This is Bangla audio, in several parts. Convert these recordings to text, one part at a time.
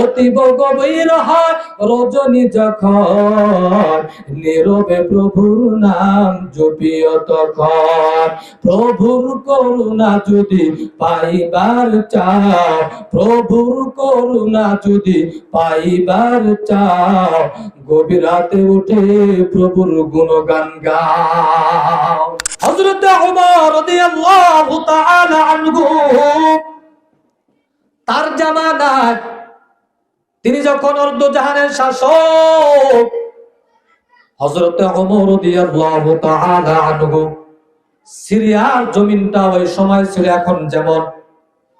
অতীব গভীর হয়, রজনী যখন নীরবে প্রভুর নাম জপিও তখন প্রভুর করুণা যদি পাইবার চাও, প্রভুর করুণা যদি পাইবার চাও, গভীর রাতে উঠে প্রভুর গুণগান গাও। হযরত ওমর তার জামানায় তিনি যখন অর্ধ জাহানের শাসক আনহু, সিরিয়ার জমিনটা ওই সময় ছিল এখন যেমন,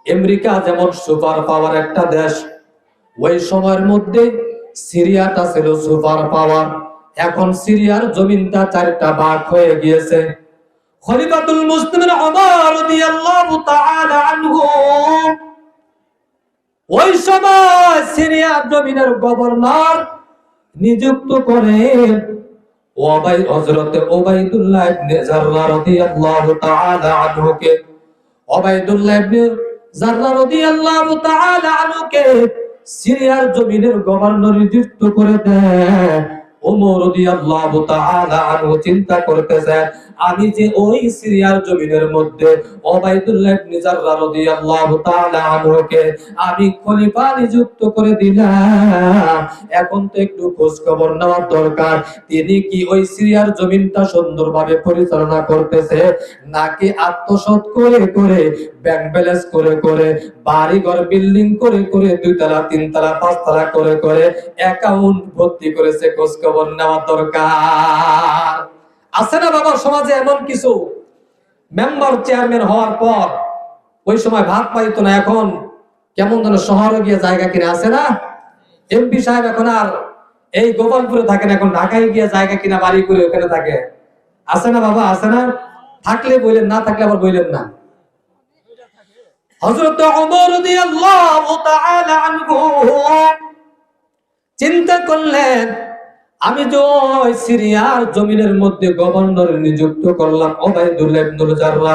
আমেরিকা যেমন সুপার পাওয়ার একটা দেশ, ওই সময়ের মধ্যে সিরিয়াটা ছিল সুপার পাওয়ার। এখন সিরিয়ার জমিনটা চারটা ভাগ হয়ে গিয়েছে। খলিফাতুল মুসলিমিন ওমর রাদিয়াল্লাহু তাআলা আনহু ওই সময় সিরিয়ার জমিনের গভর্নর নিযুক্ত করেন ওবাই ওবাইদুল্লাহ ইবনে জাররা রাদিয়াল্লাহু তাআলা আনহুকে, ওবাইদুল্লাহ ইবনে জাররা রাদিয়াল্লাহু তাআলা আনহুকে সিরিয়ার জমিনের গভর্নর নিযুক্ত করে দেন ওমর রাদিয়াল্লাহু তাআলা আনহু চিন্তা করতেছেন আমি যে ওই সিরিয়ার জমিনের মধ্যে ওবাইদুল্লাহ ইবনে রাদিয়াল্লাহু তাআলা আনহুকে আমি খলিফা নিযুক্ত করে দিলাম। এখন তো একটু খোঁজ খবর নেওয়ার দরকার। তিনি কি ওই সিরিয়ার জমিনটা সুন্দরভাবে পরিচালনা করতেছে? নাকি আত্মসৎ করে করে ব্যাংক ব্যালেন্স করে করে বাড়ি ঘর বিল্ডিং করে করে দুই তলা তিন তলা পাঁচ তলা করে করে অ্যাকাউন্ট ভর্তি করেছে? খোঁজ খবর নেওয়া দরকার। আছে না বাবা সমাজে এমন কিছু? মেম্বার চেয়ারম্যান হওয়ার পর ওই সময় ভাত পাইতো না, এখন কেমন যেন শহরে গিয়ে জায়গা কিনে আছে না? এমপি সাহেব এখন আর এই গোপালপুরে থাকেন এখন ঢাকায় গিয়ে জায়গা কিনা, বাড়ি করে ওখানে থাকে। আছে না বাবা, আছে না? থাকলে বললেন না থাকলে আবার বললেন না। চিন্তা করলেন আমি যে ওই সিরিয়ার জমিনের মধ্যে গভর্নর নিযুক্ত করলাম ইবনুল জাররা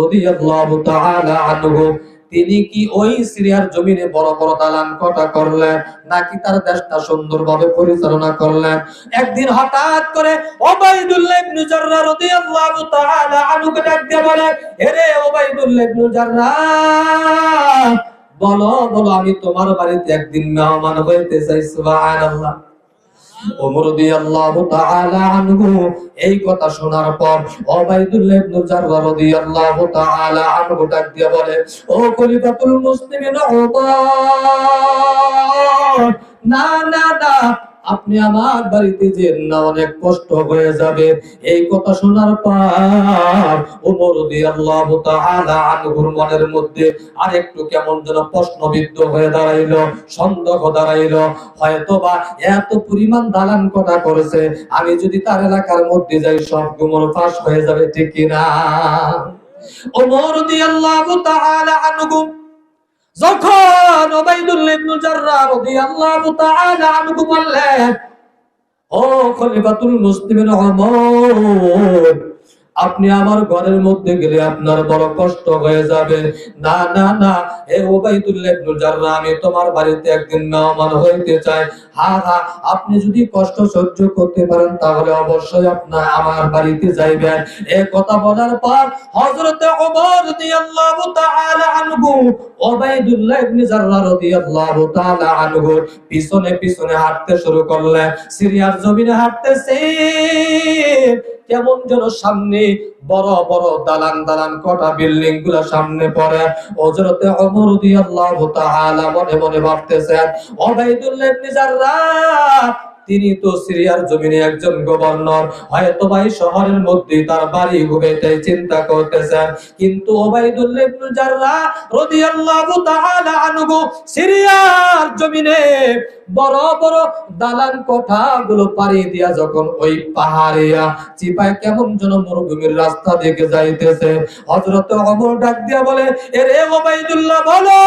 রাদিয়াল্লাহু তাআলা আনহু, তিনি কি ওই সিরিয়ার জমিনে বড় বড় দালান কটা করলেন, নাকি তার দেশটা সুন্দরভাবে পরিচালনা করলেন? একদিন হঠাৎ করে ওবাইদুল্লাহ জাররা রাদিয়াল্লাহু তাআলা বলে ইবনে জাররা, বলো বলো, আমি তোমার বাড়িতে একদিন মেহমান হইতে চাই, সুবহানাল্লাহ। ওমর রাদিয়াল্লাহু তাআলা আনহু এই কথা শোনার পর ওবাইদুল্লাহ ইবনে জাররা রাদিয়াল্লাহু তাআলা আনহু ডাক দিয়ে বলে, ও খলিফাতুল মুসলিমিন ওমর না না না আপনি আমার বাড়িতে যে না, অনেক কষ্ট হয়ে যাবে। এই কথা শোনার পর ওমর রাদিয়াল্লাহু তাআলা আনহুর মনের মধ্যে আরেকটু কেমন যেন প্রশ্নবিদ্ধ হয়ে দাঁড়াইলো, সন্দেহ দাঁড়াইলো। হয়তোবা এত পরিমাণ দালান কটা করেছে, আমি যদি তার এলাকার মধ্যে যাই, সব গুমর ফাঁস হয়ে যাবে, ঠিক কিনা? ওমর রাদিয়াল্লাহু তাআলা আনহু যখন ওবাইদুল ইবনে জাররা রাদিয়াল্লাহু তাআলা আনহু বললেন ও খলিফাতুল মুসলিমিন ওমর আপনি আমার ঘরের মধ্যে গেলে আপনার বড় কষ্ট হয়ে যাবে। না না না এ ওবাইদুল্লাহ ইবনে জাররা, আমি তোমার বাড়িতে একদিন মেহমান হইতে চাই। হ্যাঁ হ্যাঁ আপনি যদি কষ্ট সহ্য করতে পারেন, তাহলে অবশ্যই আপনার আমার বাড়িতে যাইবেন। এ কথা বলার পর হযরত ওমর রাদিয়াল্লাহু তাআলা আনহু ওবাইদুল্লাহ ইবনে জাররা রাদিয়াল্লাহু তাআলা আনহু পিছনে পিছনে হাঁটতে শুরু করলেন। সিরিয়ার জমিনে হাঁটতেছে কেমন যেন সামনে বড় বড় দালান দালান কটা বিল্ডিংগুলা সামনে পড়ে। হযরতে ওমর রাদিয়াল্লাহু মনে মনে ভাবতেছেন ওবাইদুল্লাহ তিনি তো সিরিয়ার জমিনে একজন গভর্নর। হয়তো ভাই শহরের মধ্যে তার বাড়ি তাই চিন্তা করতেছেন। কিন্তু সিরিয়ার জমিনে বড় বড় দালান দিয়া যখন ওই পাহাড়িয়া চিপায় কেমন যেন মরুভূমির রাস্তা দিকে যাইতেছে। হযরত ওমর ডাক দিয়া বলে, এরে ওবাইদুল্লাহ বলো,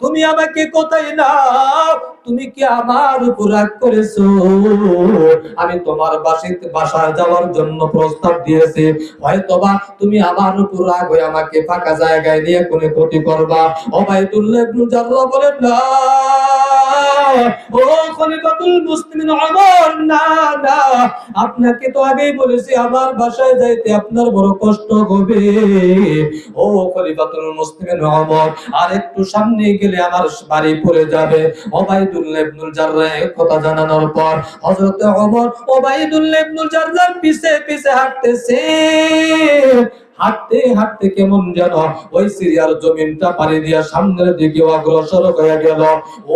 তুমি আমাকে কোথায় নাও? তুমি কি আমার উপর রাগ করেছ? আমি তোমার বাসিতে বাসায় যাওয়ার জন্য প্রস্তাব দিয়েছি। হয়তোবা তুমি আমার উপর রাগ হয়ে আমাকে ফাঁকা জায়গায় নিয়ে কোনে ক্ষতি করবা। ইবনে জাররা বলেন, না ও খলিফাতুল মুসলিমিন ওমর না না আপনাকে তো আগেই বলেছি, আমার বাসায় যাইতে আপনার বড় কষ্ট হবে। ও খলিফাতুল মুসলিমিন ওমর, আর একটু সামনে গেলে আমার বাড়ি পড়ে যাবে। ওবাইদুল্লাহ ইবনুল কথা জানানোর পর হযরত ওমর ওবাইদুল্লাহ ইবনুল পিছে পিছে হাঁটতেছে। হাঁটতে হাঁটতে কেমন যেন ওই সিরিয়ার জমিনটা পাড়ি দিয়া সামনের দিকে অগ্রসর হয়ে গেল।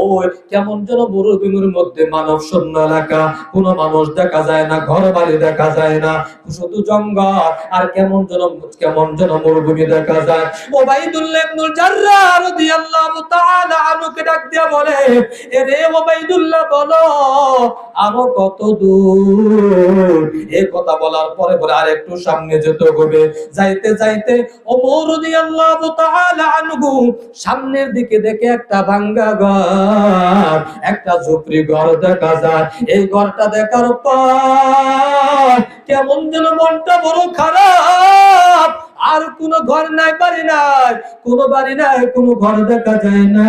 ওই কেমন যেন মরুভূমির মধ্যে মানব শূন্য এলাকা। কোনো মানুষ দেখা যায় না ঘর বাড়ি দেখা যায় না, শুধু জঙ্গল। আর কেমন যেন কেমন যেন মরুভূমি দেখা যায়। ওবাইদুল্লাহ ইবনুল জাররাহ ডাক দিয়া বলে বলো, আরও কত দূর? এই কথা বলার পরে পরে আর একটু সামনে যেতে হবে। যাইতে যাইতে ওমর রাদিয়াল্লাহু তাআলা আনহু সামনের দিকে দেখে একটা ভাঙ্গা ঘর, একটা ঝুপড়ি ঘর দেখা যায়। এই ঘরটা দেখার পর কেমন যেন মনটা বড় খারাপ। আর কোন ঘর নাই, বাড়ি নাই, কোন বাড়ি নাই, কোন ঘর দেখা যায় না।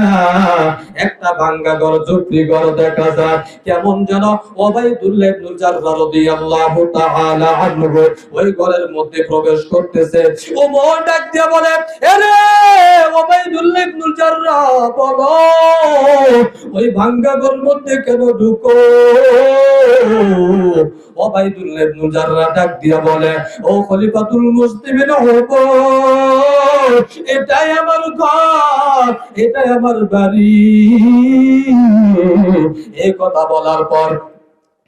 একটা ভাঙ্গা ঘর, ঝুপড়ি ঘর দেখা যায়। কেমন যেন ওই ডাক দিয়া বলে ভাঙ্গা ঘর মধ্যে কেন ডাক বলে, ও খলিফাতুল মুসলিমিন হব এটাই আমার ঘর এটাই আমার বাড়ি। এ কথা বলার পর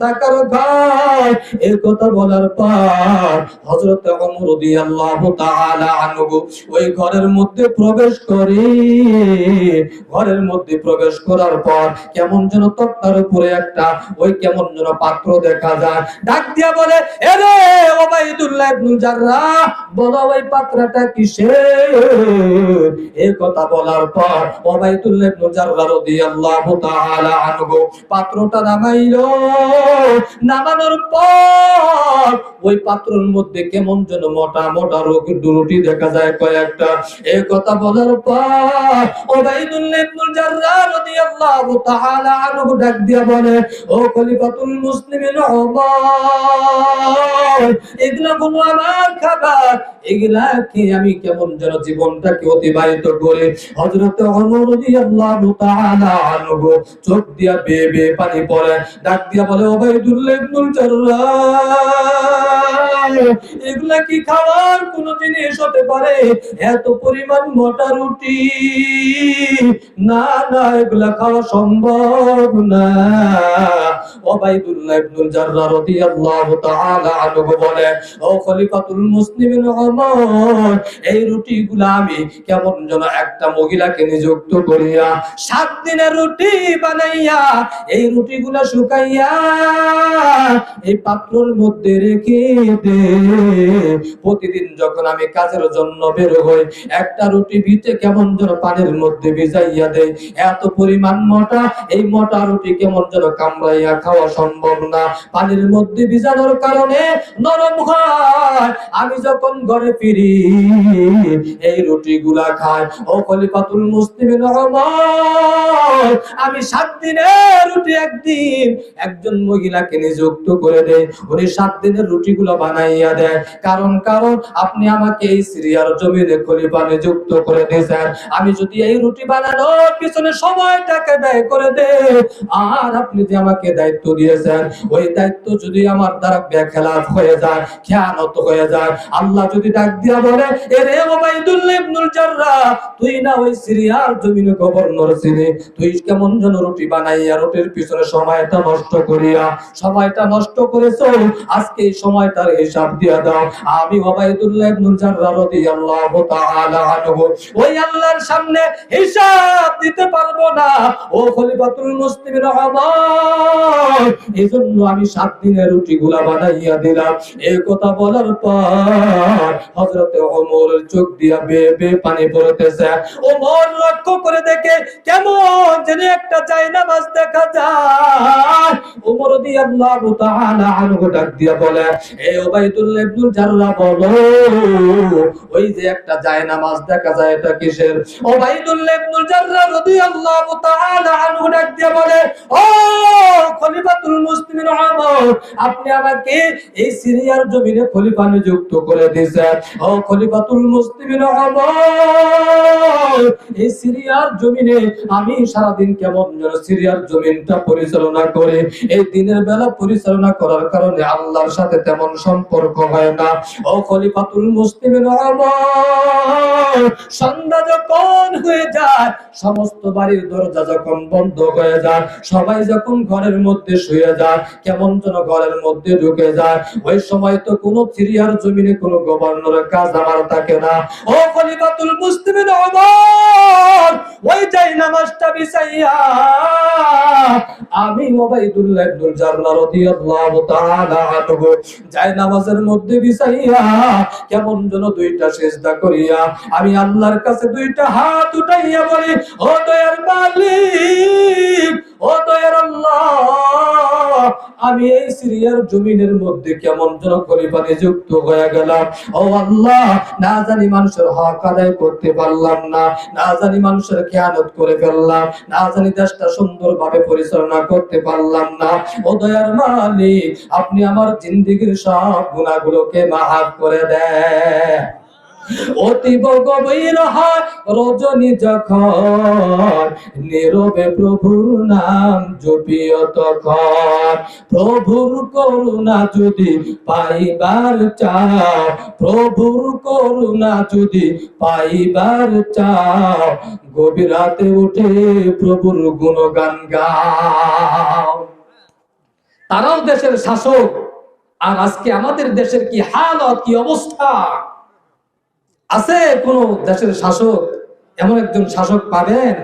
ঘর এই কথা বলার পর হযরত ওমর রাদিয়াল্লাহু তাআলা আনহু ওই ঘরের মধ্যে প্রবেশ করে, ঘরের মধ্যে প্রবেশ করার পর কেমন যেন তক্তার উপরে একটা, ওই কেমন যেন পাত্র দেখা যায়। ডাক দিয়া বলে ওবাইদুল্লাহ বলো ওই পাত্রটা কিসের? কথা বলার পর ওবাইদুল্লাহ রাদিয়াল্লাহু তাআলা আনহু পাত্রটা নামাইলো। নামানোর পর ওই পাত্রের মধ্যে কেমন যেন মোটা মোটা রুটি দেখা যায় কয়েকটা। কথা বলার পর রাদিয়াল্লাহু তাআলা আনহু ডাক বলে, ও খলিফাতুল মুসলিমিন ওমর, এগুলা আমার খাবার? এগুলা কি আমি কেমন যেন জীবনটাকে অতিবাহিত করে? হযরত ওমর রাদিয়াল্লাহু তাআলা আনহু চোখ দিয়া বেয়ে বেয়ে পানি পড়ে, ডাক দিয়া বলে ওবাইদুল্লাহ ইবনুল জাররাহ এগুলা কি খাওয়ার কোন জিনিস হতে পারে? এত পরিমাণ মোটা রুটি। না না, এগুলা খাওয়া সম্ভব না। আমি কেমন যেন একটা মহিলাকে নিযুক্ত করিয়া সাত দিনের রুটি বানাইয়া এই রুটিগুলা শুকাইয়া এই পাত্রের মধ্যে রেখে দে প্রতিদিন যখন আমি কাজের জন্য বের হই, একটা রুটি ভিটে কেমন যেন পানির মধ্যে ভিজাইয়া দেয় এত পরিমাণ মোটা, এই মোটা রুটি কেমন যেন কামড়াইয়া খাওয়া সম্ভব না। পানির মধ্যে ভিজানোর কারণে নরম হয়। আমি যখন ঘরে ফিরি, এই রুটি গুলা খাই। ও খলিফাতুল মুসলিমিন আমি সাত দিনের রুটি একদিন একজন মহিলাকে নিযুক্ত করে দেয় উনি সাত দিনের রুটি গুলো বানাইয়া দেয় কারণ কারণ, আপনি আমাকে এই সিরিয়ার জমিনে খলিফা নিযুক্ত করে দিয়েছেন। আমি যদি এই রুটি বানানোর পিছনে সময়টাকে ব্যয় করে দে আর আপনি যে আমাকে দায়িত্ব দিয়েছেন, ওই দায়িত্ব যদি আমার দ্বারা বেখেলাফ হয়ে যায়, খেয়ানত হয়ে যায়, আল্লাহ যদি ডাক দিয়া বলে এরে ওবাইদুল্লাহ ইবনুল জাররাহ, তুই না ওই সিরিয়ার জমিনে গভর্নর ছিলি? তুই কেমন যেন রুটি বানাইয়া, রুটির পিছনে সময়টা নষ্ট করিয়া, সময়টা নষ্ট করেছ, আজকে এই সময়টার হিসাব দাও। আমি ওবাইদুল্লাহ ইবনুল জাররাহ রাদিয়াল্লাহু তাআলা আনহু। ওই আল্লাহর সামনে হিসাব দিতে পারব না। ও খলিফাতুল মুসলিমিন আমার। এজন্য আমি সাত দিনের রুটি গুলা বানাইয়া দিলাম। এই কথা বলার পর ওমরের চোখ দিয়া বেয়ে বেয়ে পানি পড়তেছে। ওমর লক্ষ্য করে দেখে কেমন যেন একটা চাইনা মাছ দেখা যায়। ওমর রাদিয়াল্লাহু তাআলা আনহু ডাক দিয়া বলে, এ ওবাইদুল্লাহ ইবনুল জাররাহ বলো, ওই যে একটা জায়না মাছ দেখা যায়, এটা কিসের? ওবাইদুল্লাহ ইবনুল জাররাহ রাদিয়াল্লাহু তাআলা আনহু ডাক দিয়া বলে, ও আপনি আমাকে এই সিরিয়ার জমিনে খলিফা নিযুক্ত করে দিয়েছেন। ও খলিফাতুল মুসলিমিন এই সিরিয়ার জমিনে আমি কেমন যেন সিরিয়ার জমিনটা পরিচালনা করে। এই দিনের বেলা পরিচালনা করার কারণে আল্লাহর সাথে তেমন সম্পর্ক হয় না। ও খলিফাতুল মুসলিমিন ওমর সন্ধ্যা যখন হয়ে যায়, সমস্ত বাড়ির দরজা যখন বন্ধ হয়ে যায়, সবাই যখন ঘরের মধ্যে শুয়ে যায় কেমন যেন ঘরের মধ্যে ঢুকে যায়। ওই সময় তো কোনো সিরিয়ার জমিনে কোনো গভর্নরের কাজ আমার থাকে না। ও খলিফাতুল মুসলিমিন ওমর ওই যাই নামাজটা বিছাইয়া, আমি ওবাইদুল্লাহ ইবনুল জাররাহ রাদিয়াল্লাহু তাআলা আনহু, যাই নামাজের মধ্যে বিছাইয়া, কেমন যেন দুইটা সিজদা করিয়া, আমি আল্লাহর কাছে দুইটা হাত উঠাইয়া বলি, ও দয়ার মালিক আমি এই সিরিয়ার জমিনের মধ্যে কেমন যেন খলিফা নিযুক্ত হয়ে গেলাম। ও আল্লাহ, না জানি মানুষের হক আদায় করতে পারলাম না না জানি মানুষের খেয়ানত করে ফেললাম, না জানি দেশটা সুন্দরভাবে পরিচালনা করতে পারলাম না। ও দয়ার মালিক, আপনি আমার জিন্দিগির সব গুণাগুলোকে মাফ করে দেন। অতীব গভীর হয়, রজনী যখন নীরবে প্রভুর নাম জপিও তখন প্রভুর করুণা যদি পাইবার চাও, প্রভুর করুণা যদি পাইবার চাও, গভীর রাতে উঠে প্রভুর গুণগান গাও। তারাও দেশের শাসক, আর আজকে আমাদের দেশের কি হালত, কি অবস্থা? আছে কোন দেশের শাসক? এমন একজন শাসক পাবেন?